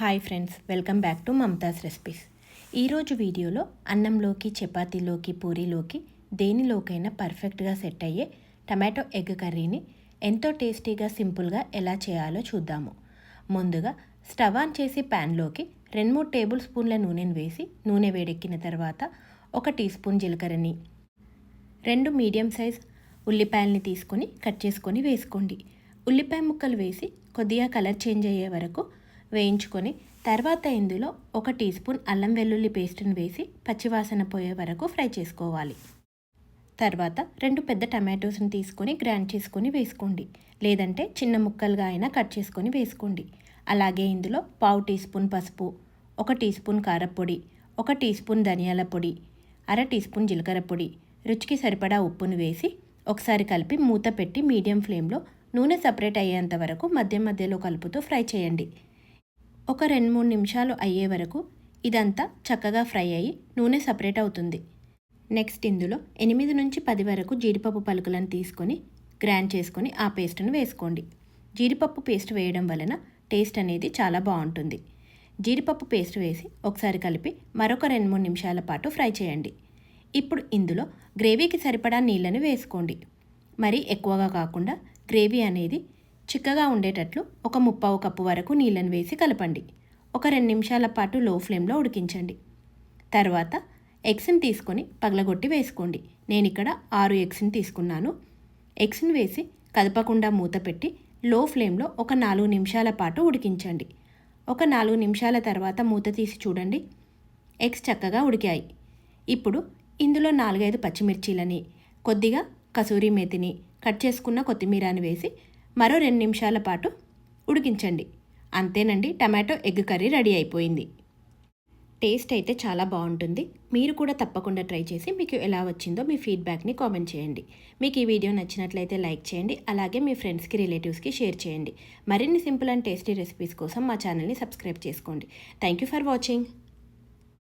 Hi friends welcome back to Mamata's recipes. ఈరోజు వీడియోలో అన్నంలోకి చపాతీలోకి పూరీలోకి దేనిలోకైనా పర్ఫెక్ట్గా సెట్ అయ్యే టమాటో ఎగ్ కర్రీని ఎంతో టేస్టీగా సింపుల్గా ఎలా చేయాలో చూద్దాము. ముందుగా స్టవ్ ఆన్ చేసి ప్యాన్లోకి రెండు మూడు టేబుల్ స్పూన్ల నూనెను వేసి నూనె వేడెక్కిన తర్వాత ఒక టీ స్పూన్ జీలకర్రని రెండు మీడియం సైజ్ ఉల్లిపాయల్ని తీసుకొని కట్ చేసుకొని వేసుకోండి. ఉల్లిపాయ ముక్కలు వేసి కొద్దిగా కలర్ చేంజ్ అయ్యే వరకు వేయించుకొని తర్వాత ఇందులో ఒక టీ స్పూన్ అల్లం వెల్లుల్లి పేస్ట్ని వేసి పచ్చివాసన పోయే వరకు ఫ్రై చేసుకోవాలి. తర్వాత రెండు పెద్ద టమాటోస్ని తీసుకొని గ్రైండ్ చేసుకొని వేసుకోండి. లేదంటే చిన్న ముక్కలుగా అయినా కట్ చేసుకొని వేసుకోండి. అలాగే ఇందులో పావు టీ స్పూన్ పసుపు ఒక టీ స్పూన్ కారపొడి ఒక టీ స్పూన్ ధనియాల పొడి అర టీ స్పూన్ జీలకర్ర పొడి రుచికి సరిపడా ఉప్పును వేసి ఒకసారి కలిపి మూత పెట్టి మీడియం ఫ్లేమ్లో నూనె సపరేట్ అయ్యేంత వరకు మధ్య మధ్యలో కలుపుతూ ఫ్రై చేయండి. ఒక రెండు మూడు నిమిషాలు అయ్యే వరకు ఇదంతా చక్కగా ఫ్రై అయ్యి నూనె సపరేట్ అవుతుంది. నెక్స్ట్ ఇందులో ఎనిమిది నుంచి పది వరకు జీడిపప్పు పలుకులను తీసుకొని గ్రైండ్ చేసుకొని ఆ పేస్ట్ను వేసుకోండి. జీడిపప్పు పేస్ట్ వేయడం వలన టేస్ట్ అనేది చాలా బాగుంటుంది. జీడిపప్పు పేస్ట్ వేసి ఒకసారి కలిపి మరొక రెండు మూడు నిమిషాల పాటు ఫ్రై చేయండి. ఇప్పుడు ఇందులో గ్రేవీకి సరిపడా నీళ్ళని వేసుకోండి. మరీ ఎక్కువగా కాకుండా గ్రేవీ అనేది చిక్కగా ఉండేటట్లు ఒక ముప్పావు కప్పు వరకు నీళ్ళని వేసి కలపండి. ఒక రెండు నిమిషాల పాటు లో ఫ్లేమ్లో ఉడికించండి. తర్వాత ఎగ్స్ని తీసుకొని పగలగొట్టి వేసుకోండి. నేను ఇక్కడ ఆరు ఎగ్స్ని తీసుకున్నాను. ఎగ్స్ని వేసి కదపకుండా మూత పెట్టి లో ఫ్లేమ్లో ఒక నాలుగు నిమిషాల పాటు ఉడికించండి. ఒక నాలుగు నిమిషాల తర్వాత మూత తీసి చూడండి. ఎగ్స్ చక్కగా ఉడికాయి. ఇప్పుడు ఇందులో నాలుగైదు పచ్చిమిర్చీలని కొద్దిగా కసూరి మేతిని కట్ చేసుకున్న కొత్తిమీరని వేసి మరో రెండు నిమిషాల పాటు ఉడికించండి. అంతేనండి టమాటో ఎగ్ కర్రీ రెడీ అయిపోయింది. టేస్ట్ అయితే చాలా బాగుంటుంది. మీరు కూడా తప్పకుండా ట్రై చేసి మీకు ఎలా వచ్చిందో మీ ఫీడ్బ్యాక్ని కామెంట్ చేయండి. మీకు ఈ వీడియో నచ్చినట్లయితే లైక్ చేయండి అలాగే మీ ఫ్రెండ్స్కి రిలేటివ్స్కి షేర్ చేయండి. మరిన్ని సింపుల్ అండ్ టేస్టీ రెసిపీస్ కోసం మా ఛానల్ని సబ్స్క్రైబ్ చేసుకోండి. Thank you for watching.